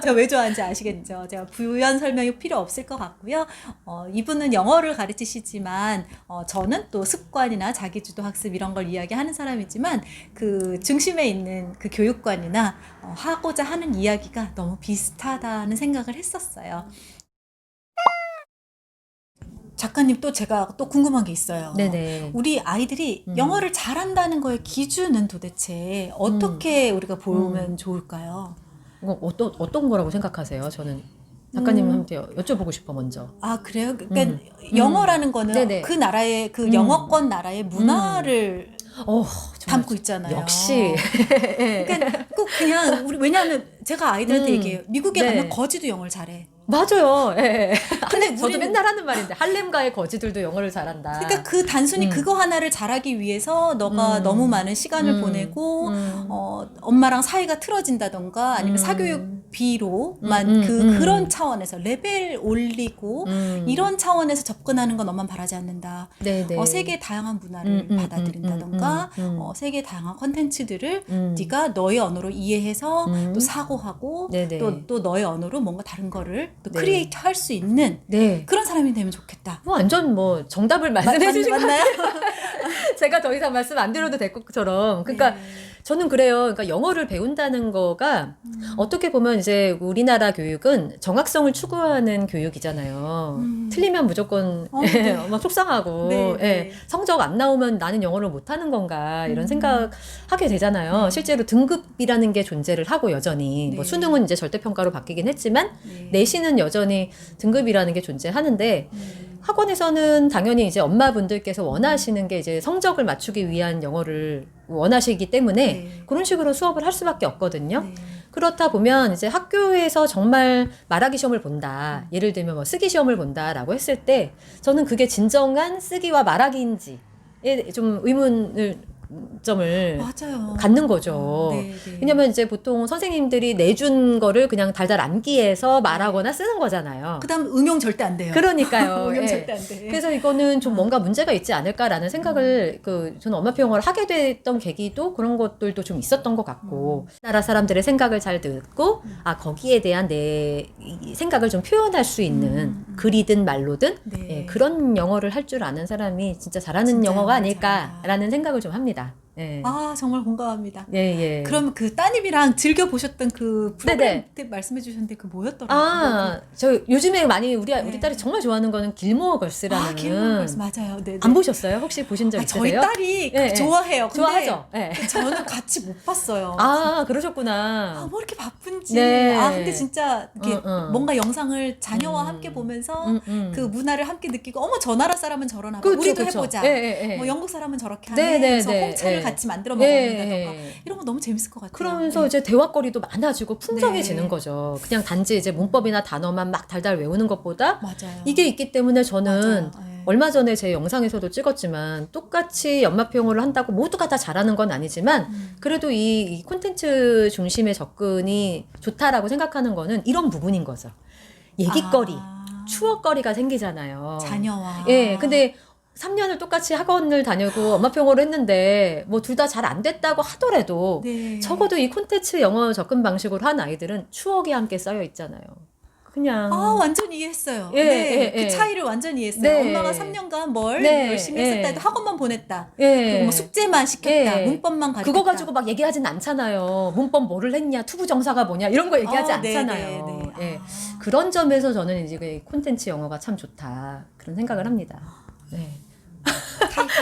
제가 왜 좋아하는지 아시겠죠? 제가 부연 설명이 필요 없을 것 같고요. 어, 이분은 영어를 가르치시지만 어, 저는 또 습관이나 자기주도 학습 이런 걸 이야기하는 사람이지만 그 중심에 있는 그 교육관이나 어, 하고자 하는 이야기가 너무 비슷하다는 생각을 했었어요. 작가님 또 제가 또 궁금한 게 있어요. 네네. 우리 아이들이 음. 영어를 잘한다는 거의 기준은 도대체 어떻게 우리가 보면 좋을까요? 이거 어떤 어떤 거라고 생각하세요? 저는 작가님한테 여쭤보고 싶어 먼저. 아 그래요? 그러니까 음. 영어라는 거는 네네. 그 나라의 그 음. 영어권 나라의 문화를 어, 정말 담고 있잖아요. 역시. 그러니까 꼭 그냥 우리 왜냐하면 제가 아이들한테 음. 얘기해요. 미국에 네. 가면 거지도 영어를 잘해. 맞아요. 예. 예. 근데 저도 우리는- 맨날 하는 말인데 할렘가의 거지들도 영어를 잘한다. 그러니까 그 단순히 음. 그거 하나를 잘하기 위해서 너가 음. 너무 많은 시간을 음. 보내고 음. 어, 엄마랑 사이가 틀어진다던가 아니면 음. 사교육비로만 음, 음, 그 음. 그런 차원에서 레벨 올리고 음. 이런 차원에서 접근하는 건 너만 바라지 않는다. 네네. 어, 세계의 다양한 문화를 음, 음, 받아들인다던가 음, 음, 음. 어, 세계의 다양한 컨텐츠들을 음. 네가 너의 언어로 이해해서 음. 또 사고하고 네네. 또, 또 너의 언어로 뭔가 다른 거를 또 네. 크리에이트 할 수 있는 네. 그런 사람이 되면 좋겠다. 뭐 완전 뭐 정답을 맞- 말씀해 주신 거 맞나요? 제가 더 이상 말씀 안 드려도 될 것처럼. 그러니까 네. 저는 그래요. 그러니까 영어를 배운다는 거가 음. 어떻게 보면 이제 우리나라 교육은 정확성을 추구하는 교육이잖아요. 음. 틀리면 무조건 어, 네. 막 속상하고 네, 네. 예, 성적 안 나오면 나는 영어를 못하는 건가 이런 음. 생각하게 되잖아요. 네. 실제로 등급이라는 게 존재를 하고 여전히 뭐 네. 수능은 이제 절대평가로 바뀌긴 했지만 네. 내신은 여전히 등급이라는 게 존재하는데 음. 학원에서는 당연히 이제 엄마분들께서 원하시는 게 이제 성적을 맞추기 위한 영어를 원하시기 때문에 네. 그런 식으로 수업을 할 수밖에 없거든요. 네. 그렇다 보면 이제 학교에서 정말 말하기 시험을 본다. 음. 예를 들면 뭐 쓰기 시험을 본다라고 했을 때 저는 그게 진정한 쓰기와 말하기인지에 좀 의문을 점을 맞아요. 갖는 거죠. 네, 네. 왜냐면 이제 보통 선생님들이 내준 거를 그냥 달달 암기해서 말하거나 쓰는 거잖아요. 그다음 응용 절대 안 돼요. 그러니까요. 응용 예. 절대 안 돼. 그래서 이거는 좀 뭔가 문제가 있지 않을까라는 생각을 그 저는 엄마표 영어를 하게 됐던 계기도 그런 것들도 좀 있었던 것 같고 나라 사람들의 생각을 잘 듣고 아 거기에 대한 내이 생각을 좀 표현할 수 있는 음, 음. 글이든 말로든 네. 예, 그런 영어를 할 줄 아는 사람이 진짜 잘하는 진짜 영어가 아닐까라는 생각을 좀 합니다. 예. 아 정말 공감합니다. 예, 예. 그럼 그 따님이랑 즐겨 보셨던 그 프로그램 네네. 때 말씀해 주셨는데 그 뭐였더라고요? 아, 저 요즘에 많이 우리 네. 우리 딸이 정말 좋아하는 거는 길모어 걸스라는 아, 기억나는 말씀 맞아요. 네. 안 보셨어요? 혹시 보신 적 아, 저희 있으세요? 딸이 예, 예. 그 좋아해요. 근데 좋아하죠. 예. 저는 같이 못 봤어요. 아, 아, 그러셨구나. 뭐 이렇게 바쁜지. 네. 아, 근데 진짜 이렇게 응, 응. 뭔가 영상을 자녀와 음. 함께 보면서 음, 음. 그 문화를 함께 느끼고, 어머, 저 나라 사람은 저러나 봐. 그렇죠, 우리도 그렇죠. 해보자. 예, 예, 예. 뭐 영국 사람은 저렇게 네, 하네. 네, 그래서 네, 홍차를 예. 같이 만들어 예, 먹는다던가. 예. 이런 거 너무 재밌을 것 같아요. 그러면서 네. 이제 대화거리도 많아지고 풍성해지는 네. 거죠. 그냥 단지 이제 문법이나 단어만 막 달달 외우는 것보다 맞아요. 이게 있기 때문에 저는 맞아요. 예. 얼마 전에 제 영상에서도 찍었지만 똑같이 영어를 한다고 모두가 다 잘하는 건 아니지만 음. 그래도 이, 이 콘텐츠 중심의 접근이 좋다라고 생각하는 거는 이런 부분인 거죠. 얘기거리, 아, 추억거리가 생기잖아요. 자녀와. 예, 근데 3년을 똑같이 학원을 다니고 영어를 했는데 뭐 둘 다 잘 안 됐다고 하더라도 네. 적어도 이 콘텐츠 영어 접근 방식으로 한 아이들은 추억이 함께 쌓여 있잖아요. 그냥 아 완전 이해했어요. 예, 네, 예, 그 예. 차이를 완전 이해했어요. 네. 엄마가 3년간 뭘 네, 열심히 예. 했었다 해도 학원만 보냈다. 예. 그리고 뭐 숙제만 시켰다. 예. 문법만 가르쳤다. 그거 가지고 막 얘기하진 않잖아요. 문법 뭐를 했냐, 투부 정사가 뭐냐 이런 거 얘기하지 아, 네, 않잖아요. 네, 네. 예. 아. 그런 점에서 저는 이제 그 콘텐츠 영어가 참 좋다 그런 생각을 합니다. 네.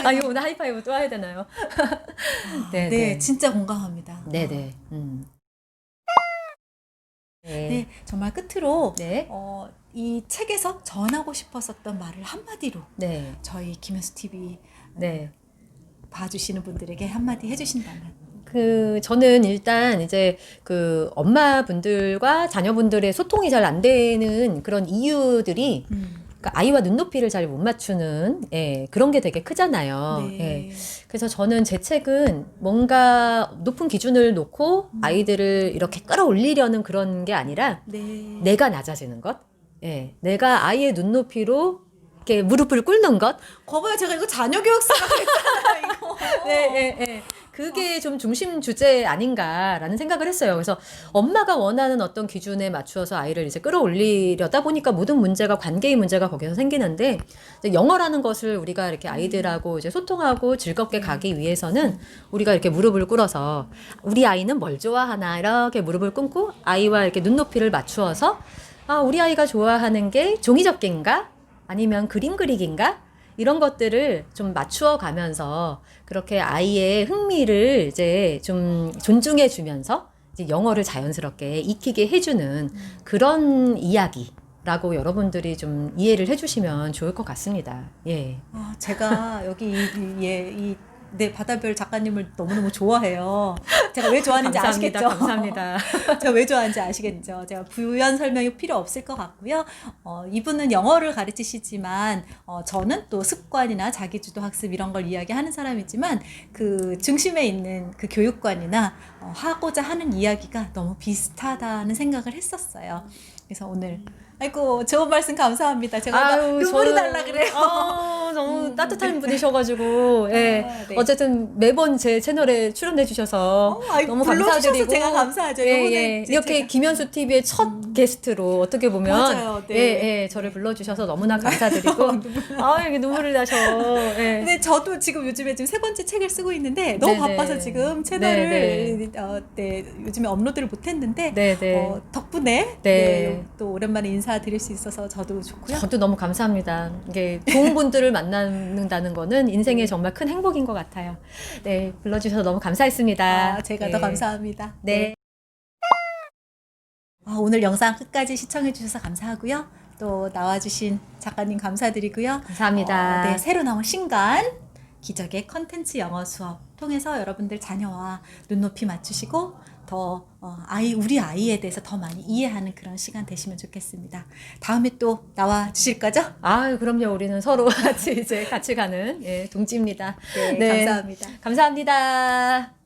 아 이거 오늘 하이파이브 또 해야 되나요? 네, 네, 네. 진짜 공감합니다. 네, 네. 음. 네, 네. 정말 끝으로 네. 어, 이 책에서 전하고 싶었었던 말을 한마디로 네. 저희 김현수 TV 네. 봐주시는 분들에게 한마디 해주신다면. 그 저는 일단 이제 그 엄마분들과 자녀분들의 소통이 잘 안 되는 그런 이유들이 음. 그러니까 아이와 눈높이를 잘 못 맞추는 예, 그런 게 되게 크잖아요. 예. 네. 그래서 저는 제 책은 뭔가 높은 기준을 놓고 음. 아이들을 이렇게 끌어올리려는 그런 게 아니라 네. 내가 낮아지는 것, 예, 내가 아이의 눈높이로 이렇게 무릎을 꿇는 것, 거봐요, 제가 이거 자녀 교육사라고 했잖아요, 이거. 네, 예, 예. 그게 좀 중심 주제 아닌가라는 생각을 했어요. 그래서 엄마가 원하는 어떤 기준에 맞추어서 아이를 이제 끌어올리려다 보니까 모든 문제가 관계의 문제가 거기서 생기는데 영어라는 것을 우리가 이렇게 아이들하고 이제 소통하고 즐겁게 가기 위해서는 우리가 이렇게 무릎을 꿇어서 우리 아이는 뭘 좋아하나 이렇게 무릎을 꿇고 아이와 이렇게 눈높이를 맞추어서 아, 우리 아이가 좋아하는 게 종이접기인가? 아니면 그림 그리기인가? 이런 것들을 좀 맞추어 가면서 그렇게 아이의 흥미를 이제 좀 존중해 주면서 이제 영어를 자연스럽게 익히게 해주는 그런 이야기 라고 여러분들이 좀 이해를 해주시면 좋을 것 같습니다. 예. 아, 제가 여기 이, 이, 예, 이, 네, 바다별 작가님을 너무너무 좋아해요. 제가 왜 좋아하는지 감사합니다. 아시겠죠? 감사합니다. 제가 왜 좋아하는지 아시겠죠? 제가 부연 설명이 필요 없을 것 같고요. 어, 이분은 영어를 가르치시지만 어, 저는 또 습관이나 자기주도 학습 이런 걸 이야기하는 사람이지만 그 중심에 있는 그 교육관이나 어, 하고자 하는 이야기가 너무 비슷하다는 생각을 했었어요. 그래서 오늘 아이고 좋은 말씀 감사합니다. 제가 막 눈물이 저는- 날라 그래요. 아, 너무 따뜻한 분이셔가지고, 예. 아, 네. 어쨌든 매번 제 채널에 출연해 주셔서 어, 아이, 너무 불러주셔서 감사드리고. 제가 감사하죠. 예, 예. 이렇게 제가- 음. 김현수 TV의 첫 게스트로 어떻게 보면 맞아요. 네. 예, 예, 저를 불러주셔서 너무나 감사드리고 아 이게 눈물이 나셔. 예. 근데 저도 지금 요즘에 지금 세 번째 책을 쓰고 있는데 너무 네네. 바빠서 지금 채널을 네네. 어, 네, 요즘에 업로드를 못했는데 네, 네. 어, 덕분에 네. 네, 또 오랜만에 인사드릴 수 있어서 저도 좋고요. 저도 너무 감사합니다. 이게 좋은 분들을 만난다는 거는 인생의 정말 큰 행복인 것 같아요. 네, 불러주셔서 너무 감사했습니다. 아, 제가 네. 더 감사합니다. 네. 아, 오늘 영상 끝까지 시청해 주셔서 감사하고요. 또 나와주신 작가님 감사드리고요. 감사합니다. 어, 네, 새로 나온 신간 기적의 컨텐츠 영어 수업 통해서 여러분들 자녀와 눈높이 맞추시고 더 어, 아이 우리 아이에 대해서 더 많이 이해하는 그런 시간 되시면 좋겠습니다. 다음에 또 나와 주실 거죠? 아, 그럼요. 우리는 서로 같이 이제 같이 가는 예, 동지입니다. 네, 네. 감사합니다. 감사합니다.